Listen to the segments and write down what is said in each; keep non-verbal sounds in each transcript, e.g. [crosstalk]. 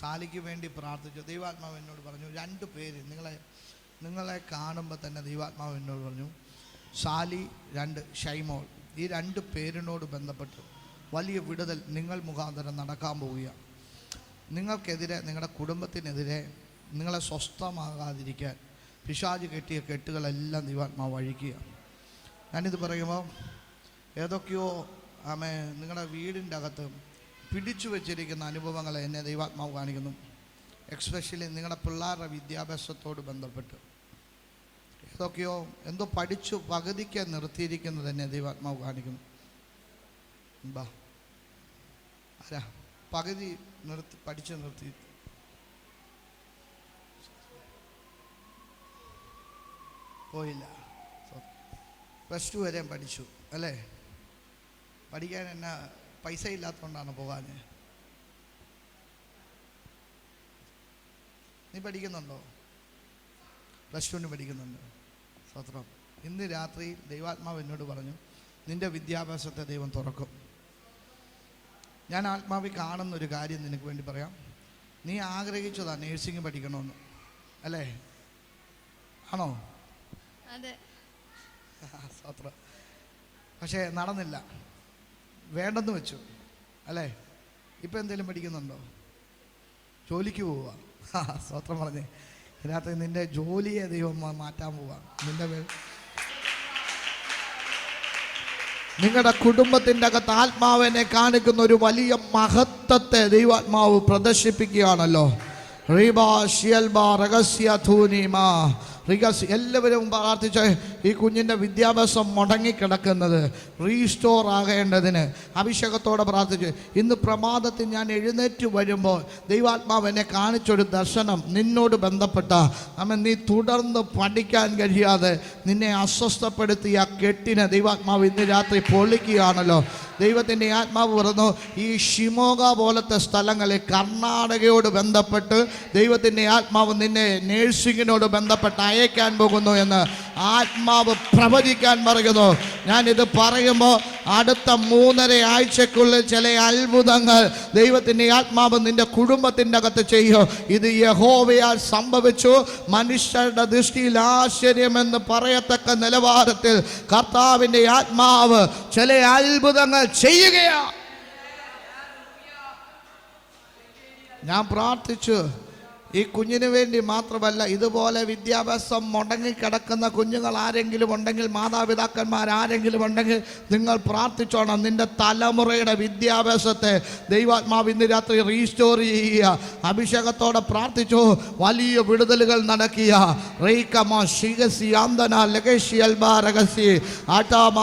സാലിക്ക് വേണ്ടി പ്രാർത്ഥിച്ചു. ദൈവാത്മാവ് എന്നോട് പറഞ്ഞു രണ്ട് പേര് നിങ്ങളെ നിങ്ങളെ കാണുമ്പോൾ തന്നെ ദൈവാത്മാവ് എന്നോട് പറഞ്ഞു സാലി രണ്ട് ഷൈമോൾ ഈ രണ്ട് പേരിനോട് ബന്ധപ്പെട്ട് വലിയ വിടുതൽ നിങ്ങൾ മുഖാന്തരം നടക്കാൻ പോവുകയാണ്. നിങ്ങൾക്കെതിരെ നിങ്ങളുടെ കുടുംബത്തിനെതിരെ നിങ്ങളെ സ്വസ്ഥമാകാതിരിക്കാൻ പിശാജ് കെട്ടിയ കെട്ടുകളെല്ലാം ദൈവാത്മാവ് അഴിക്കുക ഞാനിത് പറയുമ്പോൾ ഏതൊക്കെയോ ആമേ നിങ്ങളുടെ വീടിന്റെ അകത്ത് പിടിച്ചു വച്ചിരിക്കുന്ന അനുഭവങ്ങൾ എന്നെ ദൈവാത്മാവ് കാണിക്കുന്നു. എക്സ്പെഷ്യലി നിങ്ങളുടെ പിള്ളേരുടെ വിദ്യാഭ്യാസത്തോട് ബന്ധപ്പെട്ട്. ഏതൊക്കെയോ എന്തോ പഠിച്ചു പകുതിക്ക് നിർത്തിയിരിക്കുന്നത് എന്നെ ദൈവാത്മാവ് കാണിക്കുന്നു. ബാ. ആരാ? പകുതി നിർത്തി പഠിച്ചു നിർത്തി. പോയില്ല. പ്ലസ് ടു വരെയും പഠിച്ചു അല്ലേ? പഠിക്കാൻ എന്നാ പൈസ ഇല്ലാത്തതുകൊണ്ടാണ് പോകാൻ നീ പഠിക്കുന്നുണ്ടോ? പ്ലസ് ടുവിന് പഠിക്കുന്നുണ്ട്. സ്വത്രം ഇന്ന് രാത്രി ദൈവാത്മാവ് എന്നോട് പറഞ്ഞു നിന്റെ വിദ്യാഭ്യാസത്തെ ദൈവം തുറക്കും. ഞാൻ ആത്മാവി കാണുന്നൊരു കാര്യം നിനക്ക് വേണ്ടി പറയാം. നീ ആഗ്രഹിച്ചതാ നേഴ്സിംഗ് പഠിക്കണമെന്ന്. അല്ലേ? ആണോ? അതെ. [laughs] സ്വത്രം പക്ഷേ നടന്നില്ല. വേണ്ടെന്ന് വെച്ചു. അല്ലേ? ഇപ്പം എന്തെങ്കിലും പഠിക്കുന്നുണ്ടോ? ജോലിക്ക് പോവുക. സ്വത്രം പറഞ്ഞേ. ഇതിനകത്ത് നിന്റെ ജോലിയെ ദൈവം മാറ്റാൻ പോവുക. നിന്റെ വേ- നിങ്ങളുടെ കുടുംബത്തിന്റെ അകത്ത് ആത്മാവിനെ കാണിക്കുന്ന ഒരു വലിയ മഹത്വത്തെ ദൈവാത്മാവ് പ്രദർശിപ്പിക്കുകയാണല്ലോ. റീബാ ഷിയൽബ രഹസ്യ ധൂനിമ റിഗസ് എല്ലാവരും പ്രാർത്ഥിച്ച ഈ കുഞ്ഞിന്റെ വിദ്യാഭ്യാസം മുടങ്ങിക്കിടക്കുന്നത് റീസ്റ്റോർ ആകേണ്ടതിന്. അഭിഷേകത്തോടെ പ്രാർത്ഥിച്ച്. ഇന്ന് പ്രമാദത്തിൽ ഞാൻ എഴുന്നേറ്റ് വരുമ്പോൾ ദൈവാത്മാവ് എന്നെ കാണിച്ചൊരു ദർശനം നിന്നോട് ബന്ധപ്പെട്ട. അമ്മ നീ തുടർന്ന് പഠിക്കാൻ കഴിയാതെ നിന്നെ അസ്വസ്ഥപ്പെടുത്തിയ കെട്ടിനെ ദൈവാത്മാവ് ഇന്ന് രാത്രി പൊളിക്കുകയാണല്ലോ. ദൈവത്തിന്റെ ആത്മാവ് പറഞ്ഞു ഈ ഷിമോഗ പോലത്തെ സ്ഥലങ്ങളിൽ കർണാടകയോട് ബന്ധപ്പെട്ട് ദൈവത്തിന്റെ ആത്മാവ് നിന്നെ നേഴ്സിങ്ങിനോട് ബന്ധപ്പെട്ട് അയക്കാൻ പോകുന്നു എന്ന് ആത്മാവ് പ്രവചിക്കാൻ പറയുന്നു ഇത് പറയുമ്പോൾ അടുത്ത മൂന്നര ആഴ്ചക്കുള്ളിൽ ചില അത്ഭുതങ്ങൾ ദൈവത്തിന്റെ ആത്മാവ് നിന്റെ കുടുംബത്തിന്റെ അകത്ത് ചെയ്യും. ഇത് യഹോവയാൽ സംഭവിച്ചു. മനുഷ്യരുടെ ദൃഷ്ടിയിൽ ആശ്ചര്യമെന്ന് പറയത്തക്ക നിലവാരത്തിൽ കർത്താവിന്റെ ആത്മാവ് ചില അത്ഭുതങ്ങൾ ചെയ്യുകയാണ് ഞാൻ പ്രാർത്ഥിച്ചു. ഈ കുഞ്ഞിന് വേണ്ടി മാത്രമല്ല ഇതുപോലെ വിദ്യാഭ്യാസം മുടങ്ങിക്കിടക്കുന്ന കുഞ്ഞുങ്ങൾ ആരെങ്കിലും ഉണ്ടെങ്കിൽ മാതാപിതാക്കന്മാർ ആരെങ്കിലും ഉണ്ടെങ്കിൽ നിങ്ങൾ പ്രാർത്ഥിച്ചോണം നിന്റെ തലമുറയുടെ വിദ്യാഭ്യാസത്തെ ദൈവാത്മാവ് ഇന്ന് രാത്രി റീസ്റ്റോർ ചെയ്യുക. അഭിഷേകത്തോടെ പ്രാർത്ഥിച്ചു വലിയ വിടുതലുകൾ നടക്കുക. റീക്കമ ശിഗസി അന്തന ലഗേഷി അൽബ രഹസ്യ. ആട്ടാമ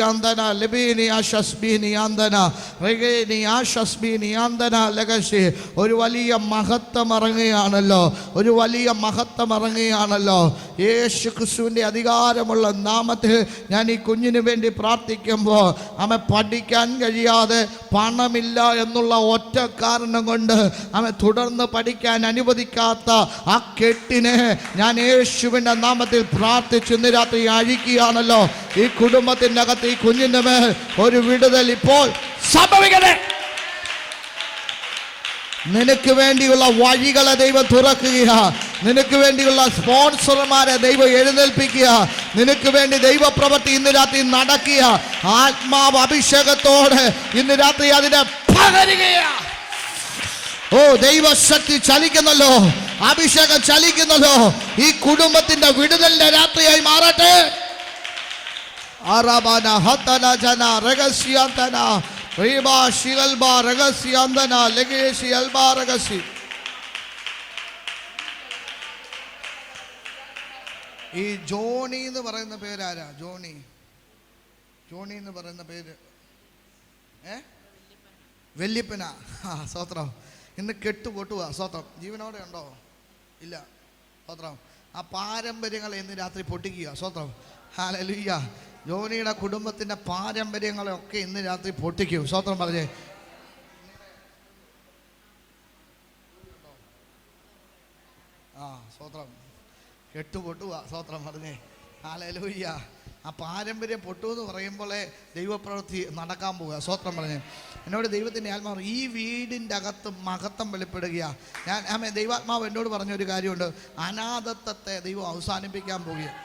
അന്തന ലബീനി ആശസ്ബീനി അന്തന. റിഗേനി ആശസ്ബീനി അന്തന ലഗസി ഒരു വലിയ മഹത്വം ഇറങ്ങുകയാണല്ലോ. ഒരു വലിയ മഹത്വം ഇറങ്ങുകയാണല്ലോ. യേശു ക്രിസ്തുവിന്റെ അധികാരമുള്ള നാമത്തിൽ ഞാൻ ഈ കുഞ്ഞിന് വേണ്ടി പ്രാർത്ഥിക്കുമ്പോൾ അവൻ പഠിക്കാൻ കഴിയാതെ പണമില്ല എന്നുള്ള ഒറ്റ കാരണം കൊണ്ട് അവൻ തുടർന്ന് പഠിക്കാൻ അനുവദിക്കാത്ത ആ കെട്ടിനെ ഞാൻ യേശുവിന്റെ നാമത്തിൽ പ്രാർത്ഥിച്ച് ഇന്ന് രാത്രി അഴിക്കുകയാണല്ലോ. ഈ കുടുംബത്തിന്റെ അകത്ത് ഈ കുഞ്ഞിന്റെ മേൽ ഒരു വിടുതൽ ഇപ്പോൾ സംഭവിക്കട്ടെ. നിനക്ക് വേണ്ടിയുള്ള വഴികളെ ദൈവം തുറക്കുക. നിനക്ക് വേണ്ടിയുള്ള സ്പോൺസർമാരെ ദൈവം എഴുന്നേൽപ്പിക്കുക. നിനക്ക് വേണ്ടി ദൈവപ്രവൃത്തി ഇന്ന് രാത്രി നടക്കുക. ആത്മാവ് അഭിഷേകത്തോടെ ഇന്ന് രാത്രി അതിനെ പകരുകയാ. ഓ ദൈവശക്തി ചലിക്കുന്നല്ലോ. അഭിഷേകം ചലിക്കുന്നല്ലോ. ഈ കുടുംബത്തിന്റെ വിടുതലിന്റെ രാത്രിയായി മാറട്ടെ. ആറാബാന ഹത്തന ജന രഹസ്യാന്തന റീബാ ശിവൽബ രഹസ്യാന്തന ലഗേശി അൽബ രഹസ്യ ഈ ജോണി എന്ന് പറയുന്ന പേരാരാ ജോണി. ജോണി എന്ന് പറയുന്ന പേര്. ഏ? വെല്ലിപ്പന. ആ സ്വത്രം. ഇന്ന് കെട്ട് പൊട്ടുക സ്വത്രം. ജീവനോടെ ഉണ്ടോ? ഇല്ല. സ്വത്രം. ആ പാരമ്പര്യങ്ങളെ ഇന്ന് രാത്രി പൊട്ടിക്കുക സ്വത്രം. ഹാലലുയ്യ ജോണിയുടെ കുടുംബത്തിന്റെ പാരമ്പര്യങ്ങളെയൊക്കെ ഇന്ന് രാത്രി പൊട്ടിക്കും. സ്വത്രം പറഞ്ഞേ. ആ സ്വത്രം കെട്ടു പൊട്ടുക സ്വത്രം പറഞ്ഞേ. ആലലൂയ്യ ആ പാരമ്പര്യം പൊട്ടു എന്ന് പറയുമ്പോഴേ ദൈവപ്രവൃത്തി നടക്കാൻ പോവുക. സ്വത്രം പറഞ്ഞേ. എന്നോട് ദൈവത്തിന്റെ ആത്മാവ് ഈ വീടിന്റെ അകത്ത് മഹത്വം വെളിപ്പെടുകയാണ് ഞാൻ ആമേ ദൈവാത്മാവ് എന്നോട് പറഞ്ഞൊരു കാര്യമുണ്ട്. അനാഥത്വത്തെ ദൈവം അവസാനിപ്പിക്കാൻ പോകുകയാണ്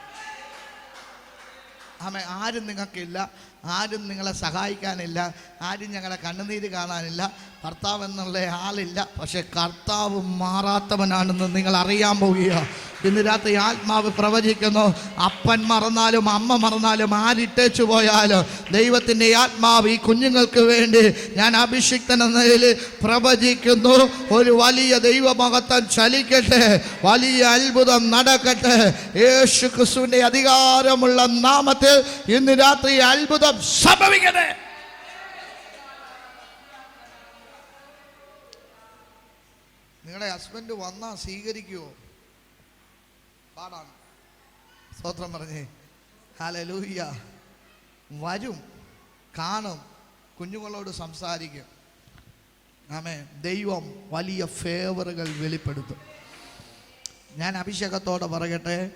ആമേ ആരും നിങ്ങൾക്കില്ല. ആരും നിങ്ങളെ സഹായിക്കാനില്ല. ആരും ഞങ്ങളെ കണ്ണുനീര് കാണാനില്ല. കർത്താവ് എന്നുള്ള ആളില്ല. പക്ഷെ കർത്താവ് മാറാത്തവനാണെന്ന് നിങ്ങൾ അറിയാൻ പോവുക ഇന്ന് രാത്രി ആത്മാവ് പ്രവചിക്കുന്നു. അപ്പൻ മറന്നാലും അമ്മ മറന്നാലും ആരിട്ടേച്ചു പോയാലും ദൈവത്തിന്റെ ആത്മാവ് ഈ കുഞ്ഞുങ്ങൾക്ക് വേണ്ടി ഞാൻ അഭിഷിക്തൻ നിലയിൽ പ്രവചിക്കുന്നു. ഒരു വലിയ ദൈവമഹത്വം ചലിക്കട്ടെ. വലിയ അത്ഭുതം നടക്കട്ടെ. യേശു ക്രിസ്തുവിന്റെ അധികാരമുള്ള നാമത്തിൽ ഇന്ന് രാത്രി അത്ഭുതം സംഭവിക്കട്ടെ. നിങ്ങളുടെ ഹസ്ബൻഡ് വന്നാൽ സ്വീകരിക്കുമോ പാടാണ്. സ്തോത്രം പറഞ്ഞേ. ഹലലൂയ്യ വരും കാണും കുഞ്ഞുങ്ങളോട് സംസാരിക്കും. ആമേ ദൈവം വലിയ ഫേവറുകൾ വെളിപ്പെടുത്തും. ഞാൻ അഭിഷേകത്തോടെ പറയട്ടെ.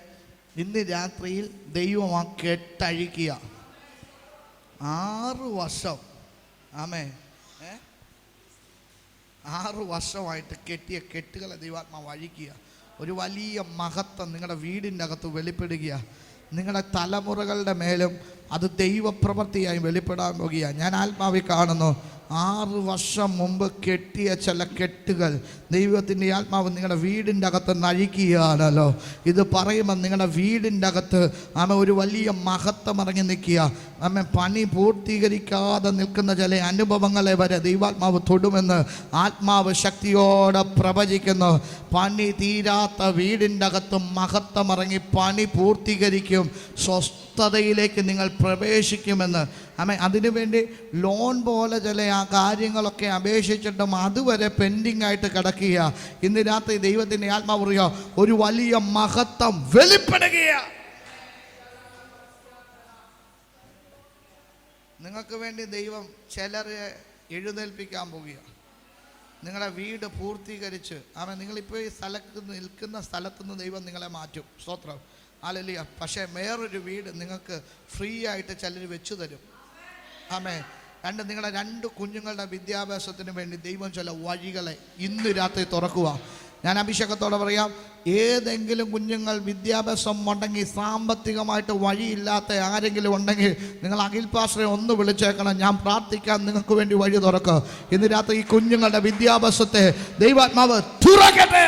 ഇന്ന് രാത്രിയിൽ ദൈവം ആ കെട്ടഴിക്കുക. ആറ് വർഷം. ആമേ ആറ് വർഷമായിട്ട് കെട്ടിയ കെട്ടുകളെ ദൈവാത്മാവ് അഴിക്കുക ഒരു വലിയ മഹത്വം നിങ്ങളുടെ വീടിന്റെ അകത്ത് വെളിപ്പെടുക നിങ്ങളുടെ തലമുറകളുടെ മേലും അത് ദൈവപ്രവൃത്തിയായി വെളിപ്പെടാൻ പോകുക ഞാൻ ആത്മാവി കാണുന്നു ആറ് വർഷം മുമ്പ് കെട്ടിയ ചില കെട്ടുകൾ ദൈവത്തിന്റെ ആത്മാവ് നിങ്ങളുടെ വീടിന്റെ അകത്ത് നഴിക്കുകയാണല്ലോ ഇത് പറയുമ്പോൾ നിങ്ങളുടെ വീടിന്റെ അകത്ത് ആമ ഒരു വലിയ മഹത്വം ഇറങ്ങി നിൽക്കുക ആമ പണി പൂർത്തീകരിക്കാതെ നിൽക്കുന്ന ചില അനുഭവങ്ങളെ വരെ ദൈവാത്മാവ് തൊടുമെന്ന് ആത്മാവ് ശക്തിയോടെ പ്രവചിക്കുന്നു. പണി തീരാത്ത വീടിന്റെ അകത്തും മഹത്വമിറങ്ങി പണി പൂർത്തീകരിക്കും. സ്വസ്ഥതയിലേക്ക് നിങ്ങൾ പ്രവേശിക്കുമെന്ന്. അമ്മ അതിനുവേണ്ടി ലോൺ പോലെ ചില ആ കാര്യങ്ങളൊക്കെ അപേക്ഷിച്ചിട്ടും അതുവരെ പെൻഡിങ് ആയിട്ട് കിടക്കുക. ഇന്ന് രാത്രി ദൈവത്തിന്റെ ആത്മാവ് പറയുക ഒരു വലിയ മഹത്വം വെളിപ്പെടുകയാണ്. നിങ്ങൾക്ക് വേണ്ടി ദൈവം ചിലരെ എഴുന്നേൽപ്പിക്കാൻ പോവുകയാണ് നിങ്ങളെ വീട് പൂർത്തീകരിച്ച് അവൻ നിങ്ങളിപ്പോൾ ഈ സ്ഥലത്ത് നിൽക്കുന്ന സ്ഥലത്തു നിന്ന് ദൈവം നിങ്ങളെ മാറ്റും. സ്തോത്രം. അല്ലല്ല പക്ഷേ വേറൊരു വീട് നിങ്ങൾക്ക് ഫ്രീ ആയിട്ട് ചിലർ വെച്ചു തരും. ആമേ രണ്ട് നിങ്ങളുടെ രണ്ട് കുഞ്ഞുങ്ങളുടെ വിദ്യാഭ്യാസത്തിന് വേണ്ടി ദൈവം ചില വഴികളെ ഇന്ന് രാത്രി തുറക്കുക ഞാൻ അഭിഷേകത്തോടെ പറയാം ഏതെങ്കിലും കുഞ്ഞുങ്ങൾ വിദ്യാഭ്യാസം ഉണ്ടെങ്കിൽ സാമ്പത്തികമായിട്ട് വഴിയില്ലാത്ത ആരെങ്കിലും ഉണ്ടെങ്കിൽ നിങ്ങൾ അഖിൽ ഒന്ന് വിളിച്ചേക്കണം. ഞാൻ പ്രാർത്ഥിക്കാൻ നിങ്ങൾക്ക് വേണ്ടി വഴി തുറക്കുക ഇന്ന് രാത്രി ഈ കുഞ്ഞുങ്ങളുടെ വിദ്യാഭ്യാസത്തെ ദൈവാത്മാവ് തുറക്കട്ടെ.